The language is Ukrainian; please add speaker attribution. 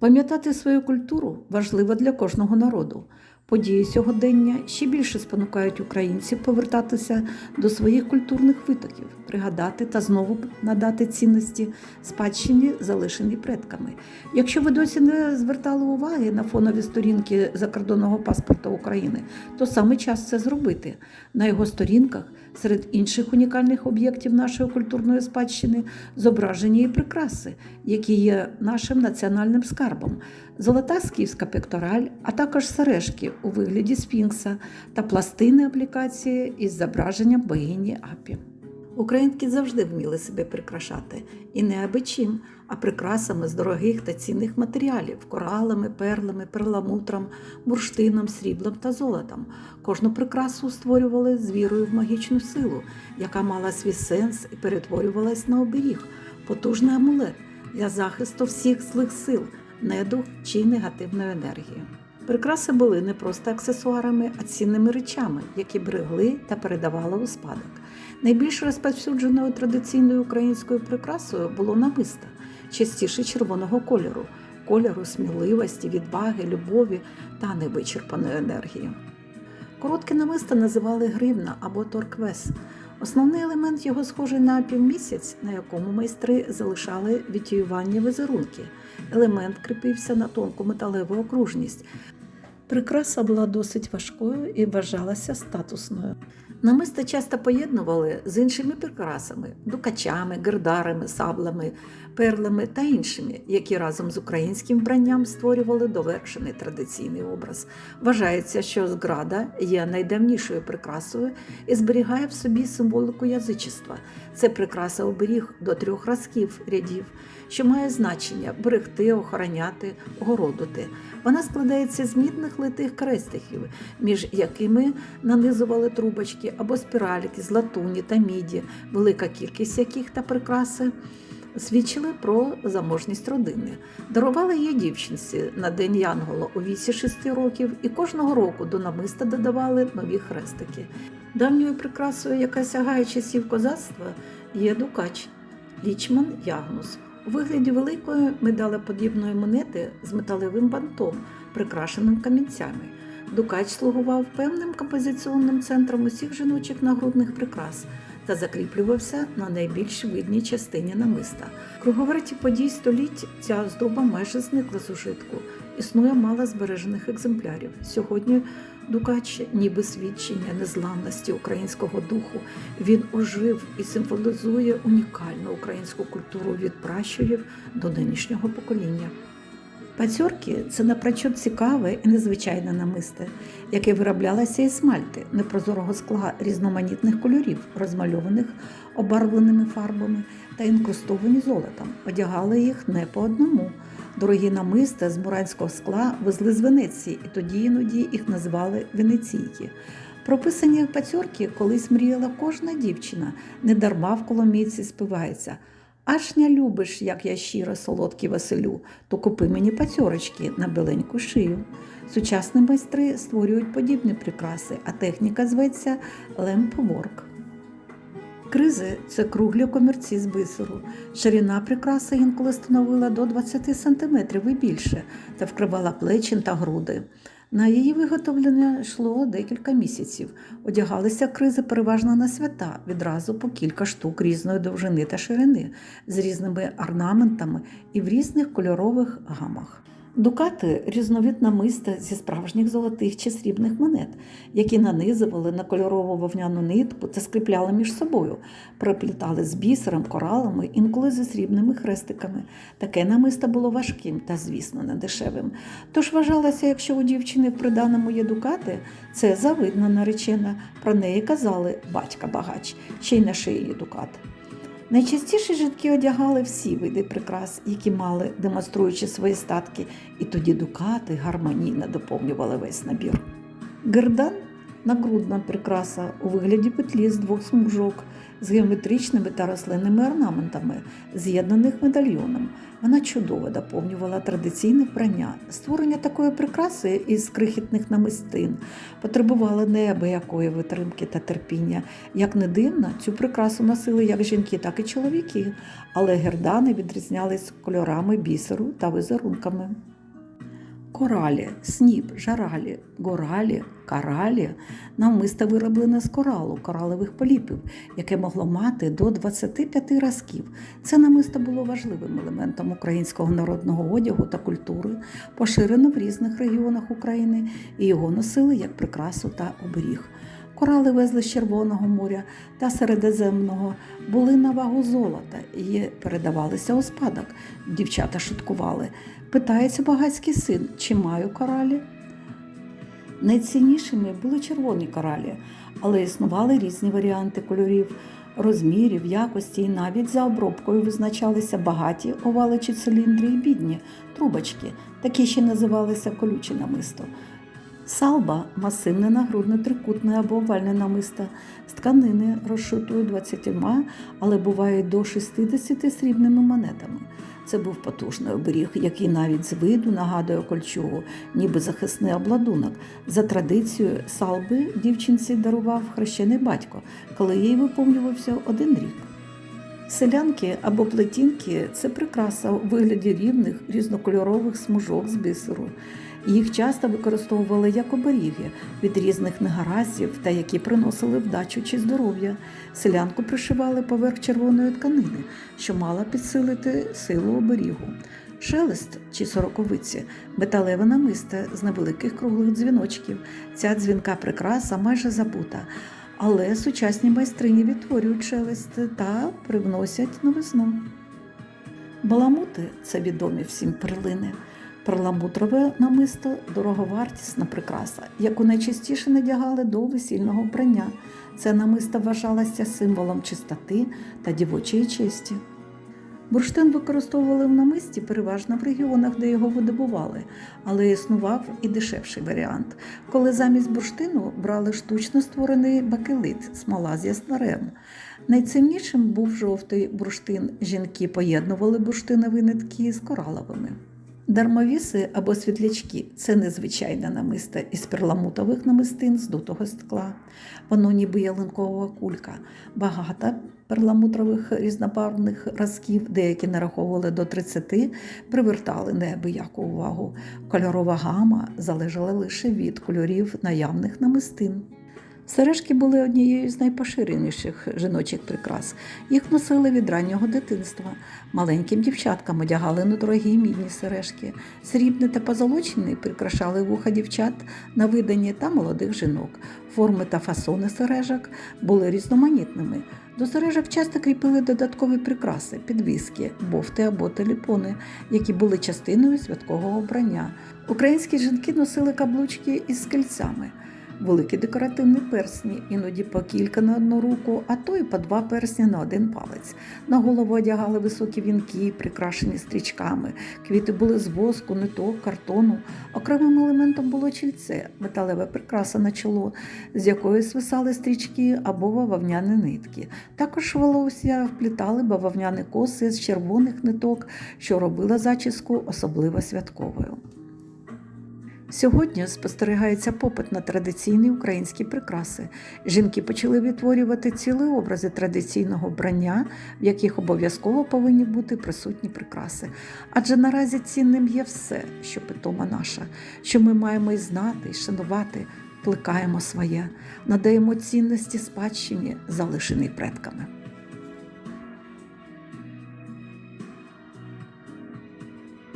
Speaker 1: Пам'ятати свою культуру важливо для кожного народу. Події сьогодення ще більше спонукають українців повертатися до своїх культурних витоків, пригадати та знову надати цінності спадщині, залишеній предками. Якщо ви досі не звертали уваги на фонові сторінки закордонного паспорта України, то саме час це зробити. На його сторінках серед інших унікальних об'єктів нашої культурної спадщини зображені і прикраси, які є нашим національним скарбом. Золота скіфська пектораль, а також сережки у вигляді сфінкса та пластини аплікації із зображенням богині Апі. Українки завжди вміли себе прикрашати, і не аби чим, а прикрасами з дорогих та цінних матеріалів коралами, перлами, перламутром, бурштином, сріблом та золотом. Кожну прикрасу створювали з вірою в магічну силу, яка мала свій сенс і перетворювалась на оберіг, потужний амулет для захисту всіх злих сил, недух чи негативної енергії. Прикраси були не просто аксесуарами, а цінними речами, які берегли та передавали у спадок. Найбільш розповсюдженою традиційною українською прикрасою було намисто, частіше червоного кольору, кольору сміливості, відваги, любові та невичерпаної енергії. Коротке намисто називали гривна або торквес. Основний елемент його схожий на півмісяць, на якому майстри залишали відтіювання візерунки. Елемент кріпився на тонку металеву окружність. Прикраса була досить важкою і вважалася статусною. Намисто часто поєднували з іншими прикрасами дукачами, гердарами, саблами, перлами та іншими, які разом з українським вбранням створювали довершений традиційний образ. Вважається, що зграда є найдавнішою прикрасою і зберігає в собі символику язичества. Це прикраса оберіг до трьох разків рядів, що має значення берегти, охороняти, огородити. Вона складається з мідних литих крестиків, між якими нанизували трубочки або спіральки з латуні та міді, велика кількість яких та прикраси свідчили про заможність родини. Дарували її дівчинці на день Янгола у віці 6 років, і кожного року до намиста додавали нові хрестики. Давньою прикрасою, яка сягає часів козацтва, є дукач лічман Ягнус у вигляді великої медалеподібної монети з металевим бантом, прикрашеним камінцями. Дукач слугував певним композиційним центром усіх жіночих нагрудних прикрас та закріплювався на найбільш видній частині намиста. Круговерті подій століть ця оздоба майже зникла з ужитку. Існує мало збережених екземплярів. Сьогодні Дукач, ніби свідчення незламності українського духу, він ожив і символізує унікальну українську культуру від пращурів до нинішнього покоління. Пацьорки це напрочуд цікаве і незвичайне намисте, яке вироблялося із смальти непрозорого скла різноманітних кольорів, розмальованих обарвленими фарбами та інкрустовані золотом. Одягали їх не по одному. Дорогі намисти з муранського скла везли з Венеції, і тоді іноді їх називали венеційки. Прописані пацьорки колись мріяла кожна дівчина, недарма в коломійці співається. Аж не любиш, як я щиро солодкий Василю, то купи мені пацьорочки на біленьку шию. Сучасні майстри створюють подібні прикраси, а техніка зветься лемпворк. Кризи це круглі комірці з бисеру. Ширина прикраси інколи становила до 20 см і більше та вкривала плечі та груди. На її виготовлення йшло декілька місяців. Одягалися кризи переважно на свята, відразу по кілька штук різної довжини та ширини, з різними орнаментами і в різних кольорових гамах. Дукати різновид намиста зі справжніх золотих чи срібних монет, які нанизували на кольорову вовняну нитку та скріпляли між собою, приплітали з бісером, коралами, інколи зі срібними хрестиками. Таке намисто було важким та, звісно, не дешевим. Тож вважалося, якщо у дівчини в приданому є дукати, це завидна наречена. Про неї казали батька багач, ще й на шиї дукат. Найчастіше жінки одягали всі види прикрас, які мали, демонструючи свої статки, і тоді дукати гармонійно доповнювали весь набір. Гердан Нагрудна прикраса у вигляді петлі з двох смужок з геометричними та рослинними орнаментами, з'єднаних медальйоном. Вона чудово доповнювала традиційне вбрання. Створення такої прикраси із крихітних намистин потребувало неабиякої витримки та терпіння. Як не дивно, цю прикрасу носили як жінки, так і чоловіки, але гердани відрізнялись кольорами бісеру та візерунками. Коралі, сніп, жаралі, горалі, каралі навмисто вироблене з коралу, коралевих поліпів, яке могло мати до 25 разків. Це намисто було важливим елементом українського народного одягу та культури, поширено в різних регіонах України, і його носили як прикрасу та оберіг. Корали везли з Червоного моря та Середземного, були на вагу золота і передавалися у спадок. Дівчата шуткували. Питається багатський син, чи маю коралі? Найціннішими були червоні коралі, але існували різні варіанти кольорів, розмірів, якості і навіть за обробкою визначалися багаті овали чи циліндри і бідні трубочки, такі ще називалися колюче намисто. Салба масивне нагрудне трикутне або овальне намисто з тканини розшитою 20, але буває до 60 срібними монетами. Це був потужний оберіг, який навіть з виду нагадує кольчугу, ніби захисний обладунок. За традицією салби дівчинці дарував хрещений батько, коли їй виповнювався один рік. Селянки або плетінки це прикраса у вигляді рівних різнокольорових смужок з бисеру. Їх часто використовували як оберіги від різних негараздів та які приносили вдачу чи здоров'я. Селянку пришивали поверх червоної тканини, що мала підсилити силу оберігу. Шелест чи сороковиці металеве намисте з невеликих круглих дзвіночків. Ця дзвінка прикраса майже забута. Але сучасні майстрині відтворюють шелест та привносять новизну. Баламути це відомі всім перлини. Перламутрове намисто дороговартісна прикраса, яку найчастіше надягали до весільного вбрання. Це намисто вважалося символом чистоти та дівочої честі. Бурштин використовували в намисті переважно в регіонах, де його видобували, але існував і дешевший варіант, коли замість бурштину брали штучно створений бакелит, смола з яснарем. Найціннішим був жовтий бурштин. Жінки поєднували бурштинові нитки з кораловими. Дармовіси або світлячки це незвичайне намисто із перламутових намистин з дутого скла. Воно ніби ялинкова кулька, багато перламутрових різнобарвних разків, деякі нараховували до 30, привертали неабияку увагу. Кольорова гама залежала лише від кольорів наявних намистин. Сережки були однією з найпоширеніших жіночих прикрас. Їх носили від раннього дитинства. Маленьким дівчаткам одягали на дорогі мідні сережки. Срібні та позолочені прикрашали вуха дівчат на виданні та молодих жінок. Форми та фасони сережок були різноманітними. До сережок часто кріпили додаткові прикраси, підвіски, бофти або телефони, які були частиною святкового обрання. Українські жінки носили каблучки із скельцями великі декоративні персні, іноді по кілька на одну руку, а то й по два персні на один палець. На голову одягали високі вінки, прикрашені стрічками. Квіти були з воску, ниток, картону. Окремим елементом було чільце, металеве прикраса на чоло, з якої свисали стрічки або бавовняні нитки. Також волосся вплітали бавовняні коси з червоних ниток, що робила зачіску особливо святковою. Сьогодні спостерігається попит на традиційні українські прикраси. Жінки почали відтворювати ціли образи традиційного вбрання, в яких обов'язково повинні бути присутні прикраси. Адже наразі цінним є все, що питома наша, що ми маємо і знати, і шанувати, плекаємо своє, надаємо цінності спадщині, залишеній предками.